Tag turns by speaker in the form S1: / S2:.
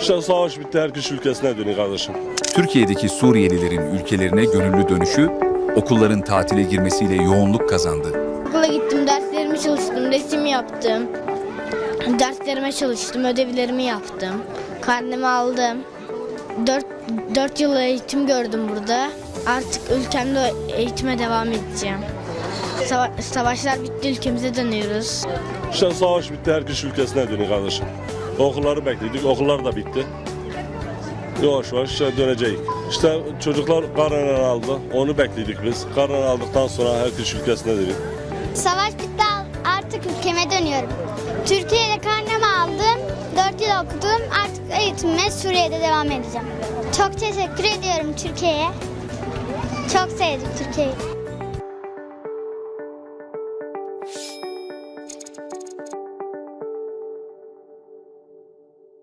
S1: İşte savaş bitti, herkes ülkesine dönüyor kardeşim.
S2: Türkiye'deki Suriyelilerin ülkelerine gönüllü dönüşü okulların tatile girmesiyle yoğunluk kazandı.
S3: Okula gittim, derslerimi çalıştım, resim yaptım. Derslerime çalıştım, ödevlerimi yaptım. Karnemi aldım. 4, 4 yıl eğitim gördüm burada. Artık ülkemde eğitime devam edeceğim. Sava- savaşlar bitti, ülkemize dönüyoruz.
S1: İşte savaş bitti, herkes ülkesine dönüyor kardeşim. Okulları bekledik. Okullar da bitti. Yavaş yavaş işte dönecek. İşte çocuklar karar aldı. Onu bekledik biz. Karar aldıktan sonra herkes ülkesine dedik.
S4: Savaş bitti artık ülkeme dönüyorum. Türkiye'de karnımı aldım. 4 yıl okudum. Artık eğitimime Suriye'de devam edeceğim. Çok teşekkür ediyorum Türkiye'ye. Çok sevdim Türkiye'yi.